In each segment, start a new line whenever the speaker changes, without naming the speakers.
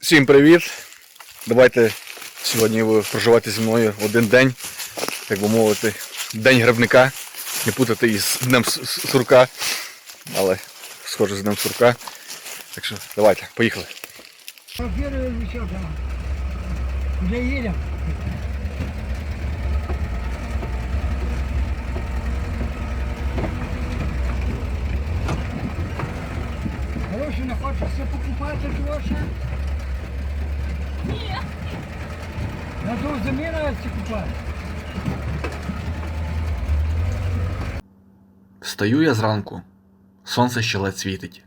Всім привіт! Давайте сьогодні ви проживати зі мною один день, так би мовити, день грибника. Не путати із днем сурка, але схоже з днем сурка. Так що давайте, поїхали.
Уже едем. Гроші не хочеш все покупати, Гоша? На ту заміну все купати.
Встаю я зранку, сонце ще ледь світить.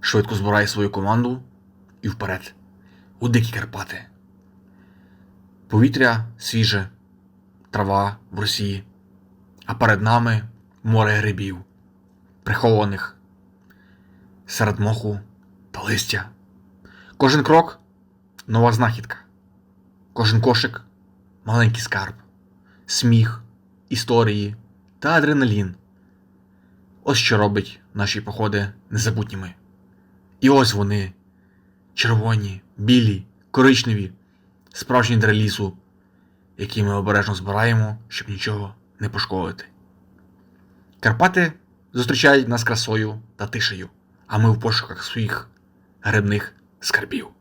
Швидко збираю свою команду і вперед, у дикі Карпати. Повітря свіже, трава в Росії, а перед нами море грибів, прихованих серед моху та листя. Кожен крок нова знахідка, кожен кошик маленький скарб, сміх, історії та адреналін. Ось що робить наші походи незабутніми. І ось вони червоні, білі, коричневі, справжні для лісу, які ми обережно збираємо, щоб нічого не пошкодити. Карпати зустрічають нас красою та тишею, а ми в пошуках своїх грибних скарбів.
Ну,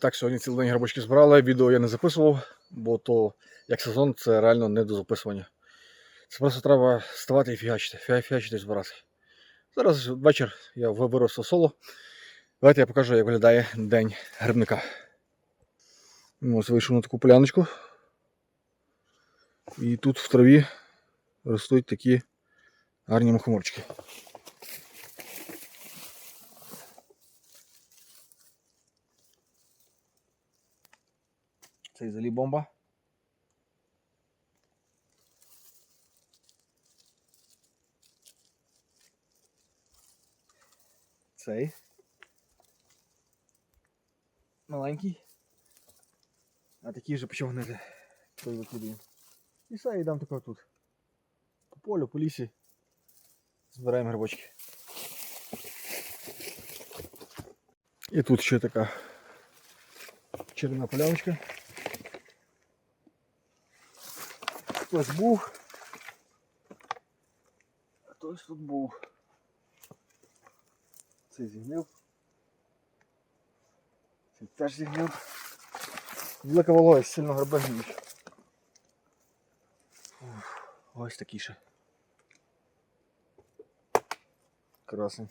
так, сьогодні цілий день грибочки збирали, відео я не записував, бо то як сезон це реально не до записування. Це просто треба ставати і фігачити, фіга- фігачити і збирати. Зараз вечір я виберу соло. Давайте я покажу, як виглядає день грибника. Ну, Ось вийшов на таку поляночку. І тут в траві ростуть такі гарні мухоморчики. Це взагалі бомба. Цей. Маленький. А такий вже почав гнити. Той викидаю. І все, йдемо тако тут. По полю, по лісі. Збираємо грибочки. І тут ще така червона поляночка. Хтось був. Хтось тут був. Цей зігнив. Цей теж зігнив. Велика вологість, сильно гниють. Ось такі ще. Красний.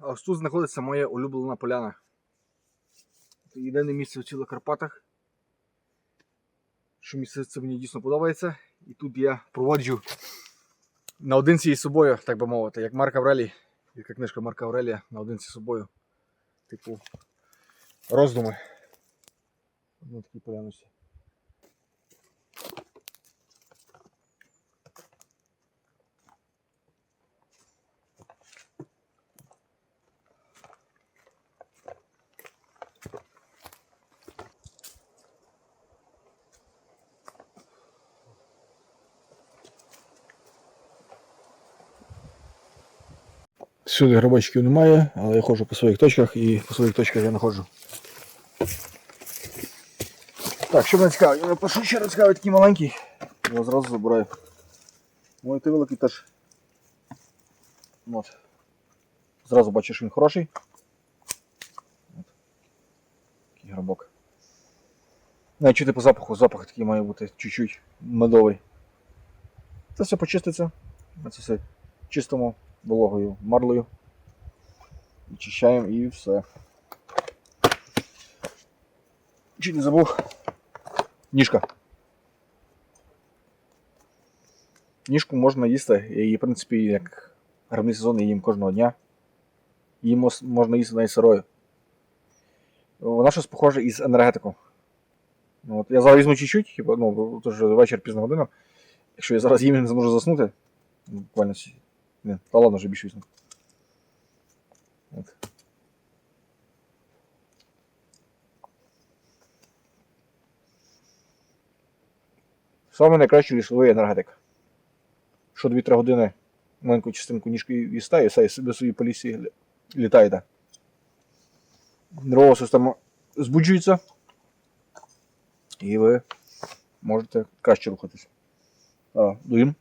А ось тут знаходиться моя улюблена поляна. Єдине місце в цілих Карпатах. Що місце це мені дійсно подобається. І тут я проводжу наодинці із собою, так би мовити, як Марк Аврелій, яка книжка Марка Аврелія наодинці з собою. Типу роздуми. Ну, такі поляночці. Всюди грибочків немає, але я ходжу по своїх точках і по своїх точках я знаходжу. Так, що мене цікавить? Я пишу ще раз цікавий такий маленький. Я зразу забираю. Ой, ти великий теж. От. Зразу бачиш, що він хороший. От. Такий грибок. Не, чути по запаху, запах такий має бути чуть-чуть медовий. Це все почиститься. Це все чистимо вологою марлею. Очищаємо і все. Чуть не забув. Ніжка. Ніжку можна їсти. Її, в принципі, як грибний сезон я їм кожного дня. Її можна їсти навіть сирою. Вона щось похоже із енергетиком. Ну, От, я зараз візьму чуть-чуть, хіба, ну, ж вечір пізна година. Якщо я зараз їм не зможу заснути, ну, буквально. Не, та ладно, вже більше візьму. Саме найкращий лісовий енергетик. Що 2-3 години маленьку частинку ніжки вістає, і все, і собі собі по лісі літаєте. Нервова система збуджується, і ви можете краще рухатись. А, дуємо.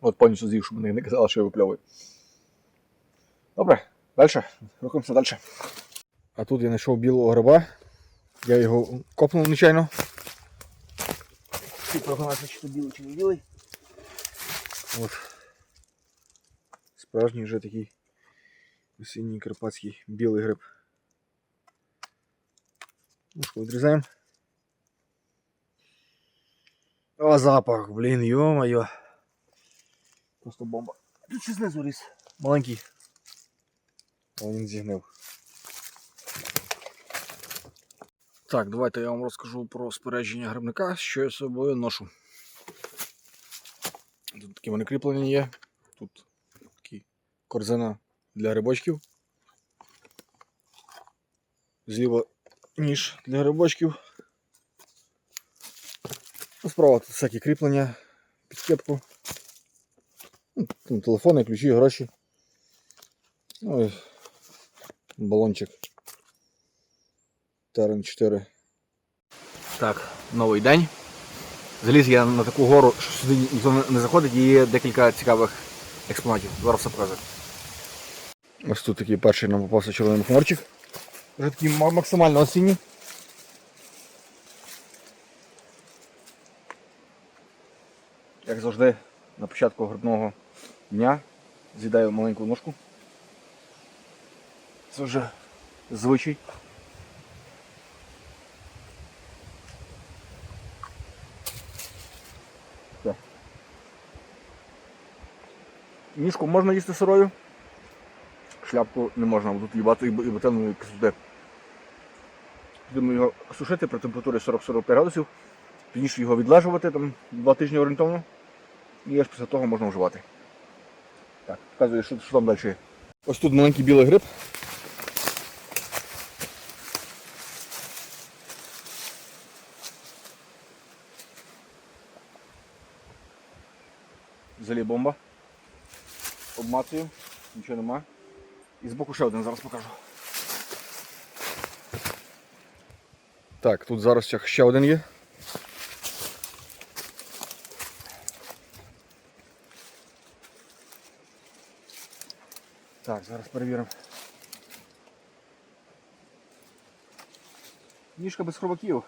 От повністю з'їв, щоб мені не казали, що я випльовую. Добре, далі. Рухаємося далі. А тут я знайшов білого гриба. Я його копнув нечайно. Всі прогнати, чи то білий, чи не білий. От. Справжній вже такий осінній карпатський білий гриб. Мушку відрізаємо. О, запах, блін, йо-моє. Просто бомба. Тут ще знизу ріс. Маленький. Він зігнив. Так, давайте я вам розкажу про спорядження грибника, що я з собою ношу. Тут такі вони кріплені є. Тут такі корзина для грибочків. Зліва ніж для грибочків. Ну, Справа тут всякі кріплення під кепку. Ну, телефони, ключі, гроші. Ну балончик. Терен 4. Так, новий день. Заліз я на таку гору, що сюди ніхто не- заходить, і є декілька цікавих експонатів. Зараз все покажу. Ось тут такий перший нам попався червоний мухоморчик. Вже такий максимально осінній. Як завжди, на початку грибного дня з'їдаю маленьку ножку. Це вже звичай. Ніжку можна їсти сирою. Шляпку не можна, бо тут їбати і ботану кислоти. Будемо його сушити при температурі 40-45 градусів. Пізніше його відлежувати там два тижні орієнтовно. І аж після того можна вживати. Так, показую, що, що там далі. Ось тут маленький білий гриб. Взагалі бомба. Обмацую, нічого нема. І збоку ще один зараз покажу. Так, тут зараз ще один є. Так, зараз перевіримо. Ніжка без хробаків.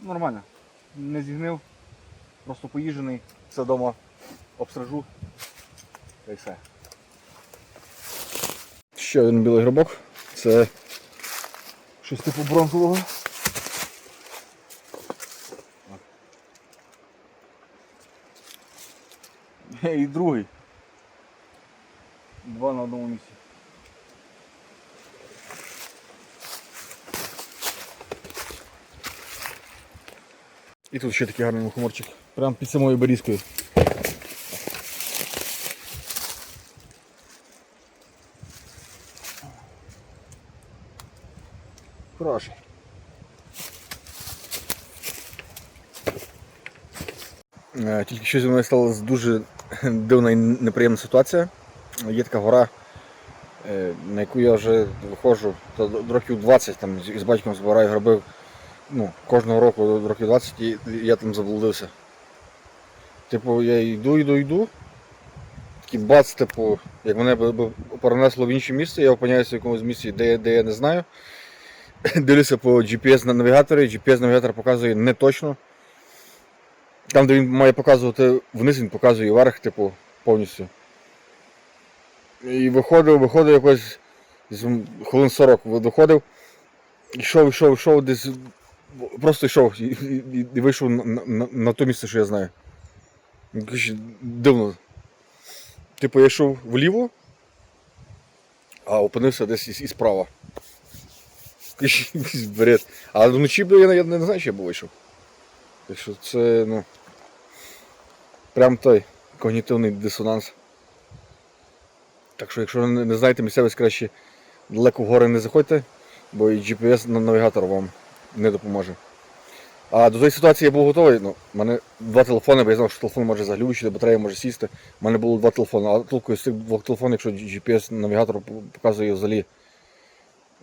Нормально. Не зігнив. Просто поїжений. Все вдома. Та й все. Ще один білий грибок. Це щось типу бронзового. І другий. Два на одному місці. І тут ще такий гарний мухоморчик. Прямо під самою берізкою. Хороший. Е, Тільки що зі мною сталася дуже дивна і неприємна ситуація. Є така гора, е, на яку я вже виходжу років 20 там, з- батьком збираю гриби. Ну, кожного року років 20 я там заблудився. Типу, я йду, йду, йду. Такий бац, типу, як мене перенесло в інше місце, я опиняюся в якомусь місці, де, я- де я не знаю. Дивлюся по GPS на навігаторі, GPS навігатор показує не точно. Там, де він має показувати вниз, він показує вверх, типу, повністю. І виходив, виходив якось хвилин 40 виходив. Йшов, йшов, йшов десь просто йшов і, і, і вийшов на, на, на, те місце, що я знаю. Дивно. Типу, я йшов вліво, а опинився десь і, і справа. Бред. А вночі я, я не знаю, що я б вийшов. Так що це, ну. Прям той когнітивний дисонанс. Так що, якщо не, не знаєте місцевість, краще далеко в гори не заходьте, бо і GPS на навігатор вам не допоможе. А до тієї ситуації я був готовий. Ну, у мене два телефони, бо я знав, що телефон може заглючити, батарея може сісти. У мене було два телефони, а толку з цих двох телефонів, якщо GPS-навігатор показує взагалі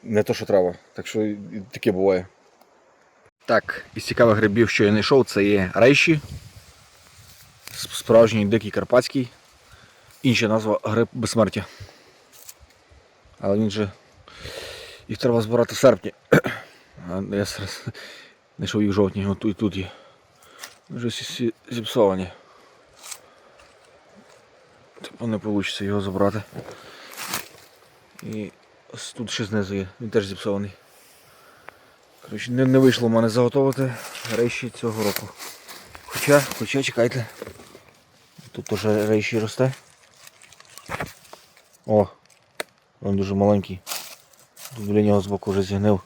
не те, що треба. Так що і таке буває. Так, із цікавих грибів, що я знайшов, це є рейші. Справжній дикий карпатський. Інша назва гриб безсмертя. Але він же. Їх треба збирати в серпні. А я зараз знайшов їх жовтні, от і тут є. Вже всі зіпсовані. Типу не вийде його забрати. І ось тут ще знизу є, він теж зіпсований. Коротше, не, не вийшло в мене заготовити рейші цього року. Хоча, хоча чекайте. Тут теж рейші росте. О! Він дуже маленький. Тут біля нього збоку вже зігнив.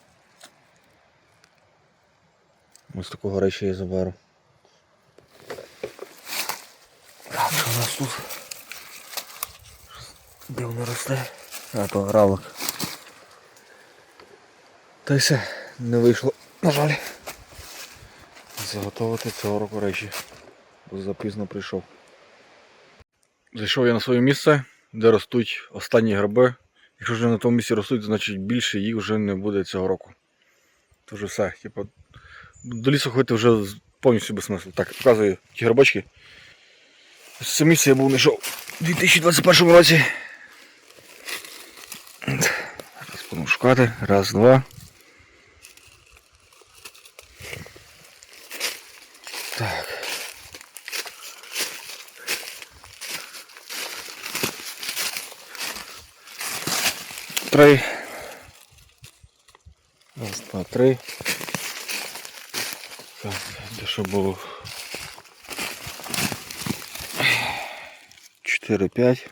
Ось такого речі я заберу. Так, що у нас тут? Де воно росте? А, то равлик. Та й все, не вийшло, на жаль. Заготовити цього року речі. Бо запізно прийшов. Зайшов я на своє місце, де ростуть останні гриби. Якщо вже на тому місці ростуть, значить більше їх вже не буде цього року. То вже все. Типу, до лісу ходити вже повністю без смислу. Так, показую ті Це місце я був знайшов у 2021 році. Зараз будемо шукати. Раз, два. Так. Три. Раз, два, три. Так, де що було? Чотири, п'ять.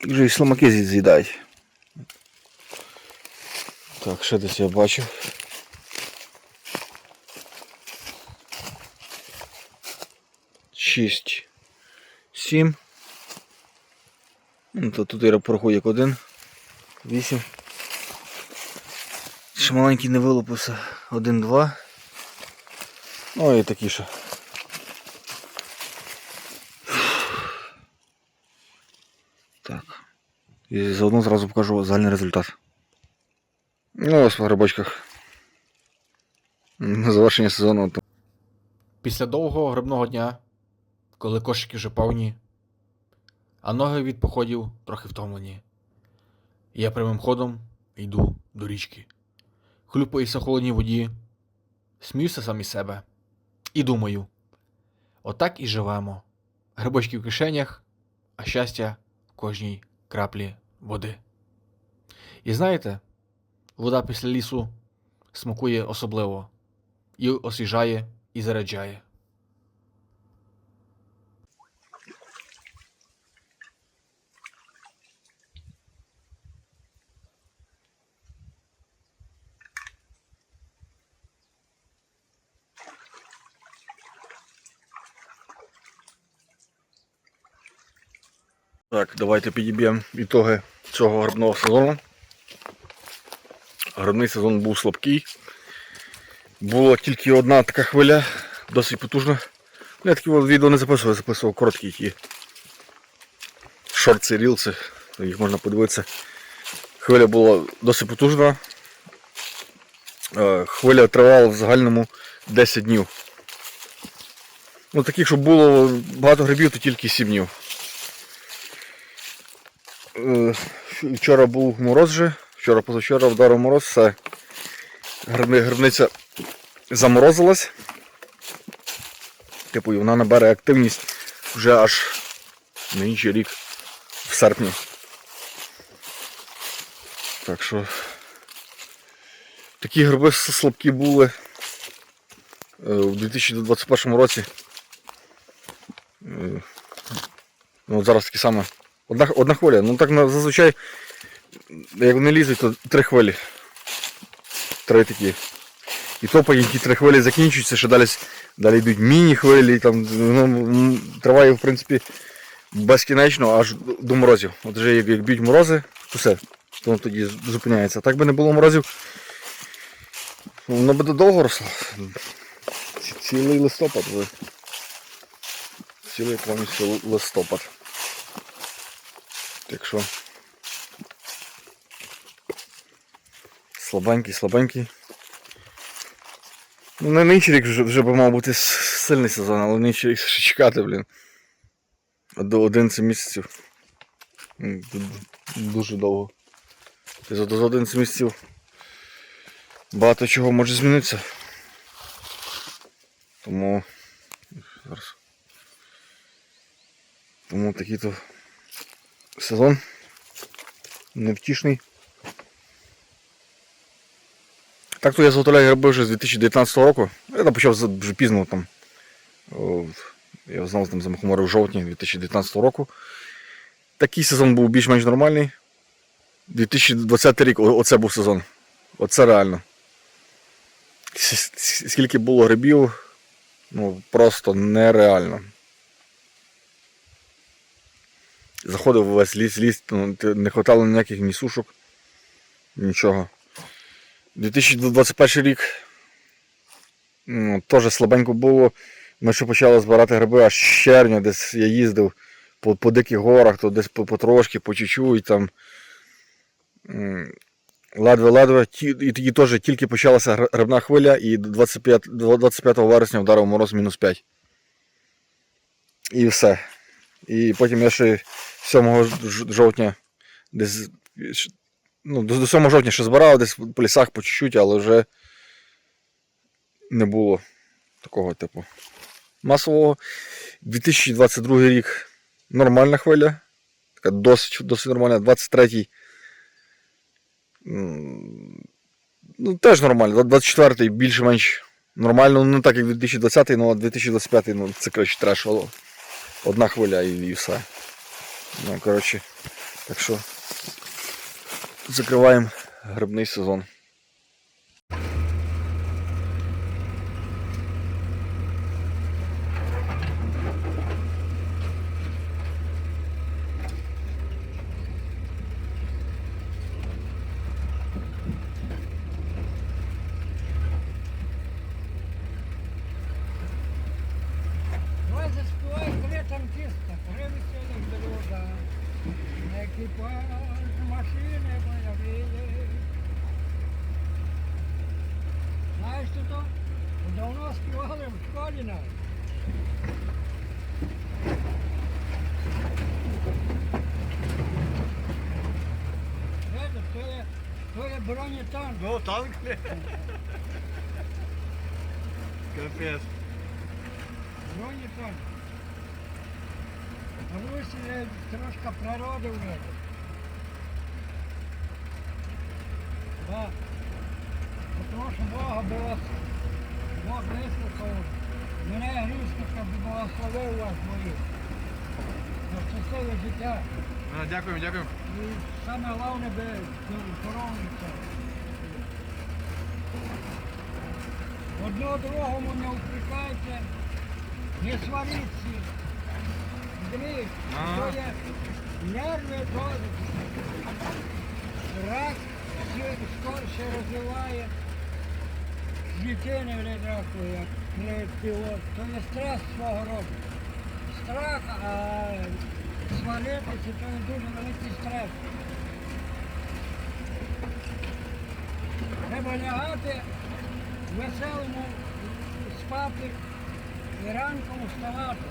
Вже і звідси з'їдають. Так, ще десь я бачив. Шість. Сім. Ну, то тут я порахую як один. Вісім. Ще маленький не вилупився. Один, два. Ну і такі ще. Так. І заодно зразу покажу загальний результат. Ну, ось по грибочках. На завершення сезону.
Після довгого грибного дня, коли кошики вже повні, а ноги від походів трохи втомлені, я прямим ходом йду до річки. Хлюпаюся холодній воді, сміюся сам із себе і думаю: отак і живемо. Грибочки в кишенях, а щастя в кожній краплі води. І знаєте, вода після лісу смакує особливо і освіжає, і заряджає.
Так, давайте підіб'ємо ітоги цього грибного сезону. Грибний сезон був слабкий. Була тільки одна така хвиля, досить потужна. Ну, Я такі відео не записував, я записував короткі ті шорти, рілси, їх можна подивитися. Хвиля була досить потужна. Е, Хвиля тривала в загальному 10 днів. Ну, таких, щоб було багато грибів, то тільки 7 днів. Е, Вчора був мороз же, вчора позавчора вдарив мороз, все. Грибни- Грибниця заморозилась. Типу, і вона набере активність вже аж на інший рік в серпні. Так що Такі гриби слабкі були е, у 2021 році. Е, Ну, зараз такі саме. Одна, одна хвиля. Ну так зазвичай, як вони лізуть, то три хвилі. Три такі. І то потім ті три хвилі закінчуються, що далі, далі йдуть міні-хвилі, там, ну, триває, в принципі, безкінечно аж до- морозів. От вже як, як б'ють морози, то все, то воно тоді зупиняється. Так би не було морозів, воно би довго росло. Цілий листопад. Цілий повністю листопад. Так що. Слабенький, слабенький. Ну, на інший рік вже, вже би мав бути сильний сезон, але на рік ще чекати, блін. До 11 місяців. Дуже довго. За, за 11 місяців багато чого може змінитися. Тому. Зараз. Тому такий то сезон невтішний. Так то я зготовляю гриби вже з 2019 року. Я почав вже пізно там. Я знав там за мухомори в жовтні 2019 року. Такий сезон був більш-менш нормальний. 2020 рік, оце був сезон. Оце реально. Скільки було грибів, ну просто нереально. Заходив весь ліс, ліс, ну, не хватало ніяких ні сушок, нічого. 2021 рік ну, теж слабенько було. Ми ще почали збирати гриби аж з червня, десь я їздив по, по диких горах, то десь потрошки, по чуть-чуть там. Ледве-ледве. І тоді теж тільки почалася грибна хвиля, і 25, 25 вересня вдарив мороз мінус 5. І все. І потім я ще 7 жовтня десь ну, до, до 7 жовтня ще збирав десь по лісах по чуть-чуть, але вже не було такого типу. Масового. 2022 рік нормальна хвиля. Така досить, досить нормальна. 23-й. Ну, теж нормально. 24-й більш-менш нормально. Ну, не так як 2020-й, ну а 2025-й, ну, це коротше треш. Одна хвиля і все. Ну, коротше, так що закриваємо грибний сезон.
Давай заспівай, коли там тісто, гриби сьогодні дорога. Екіпаж машини появили. Знаєш що то? Давно Видиш, то є, то є бронетанк.
Ну, танк. Капець.
Бронетанк. А Русі є трошки природи вже. Да. Тому що Бога було, Бог вислухав. Благословив вас мої. На щасливе життя.
Ну, дякуємо, дякуємо.
І саме головне би корониться. Одно другому не упрекайте, не сваріться. Дивись,
Ага.
то є нерви теж. Рак скорше розвиває. Дитини не рахує, не. То є стрес свого роду. Страх, а свалитися, то є дуже великий стрес. Треба лягати веселому, спати і ранком вставати.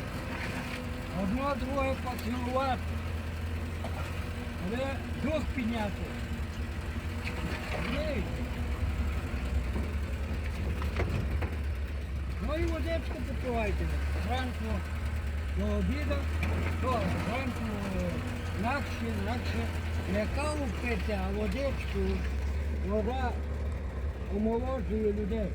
Одно друге поцілувати. Але дух підняти. І водичку попивайте. Зранку до обіду, то зранку накше, інакше не каву пити, а водичку. Вода омолоджує людей.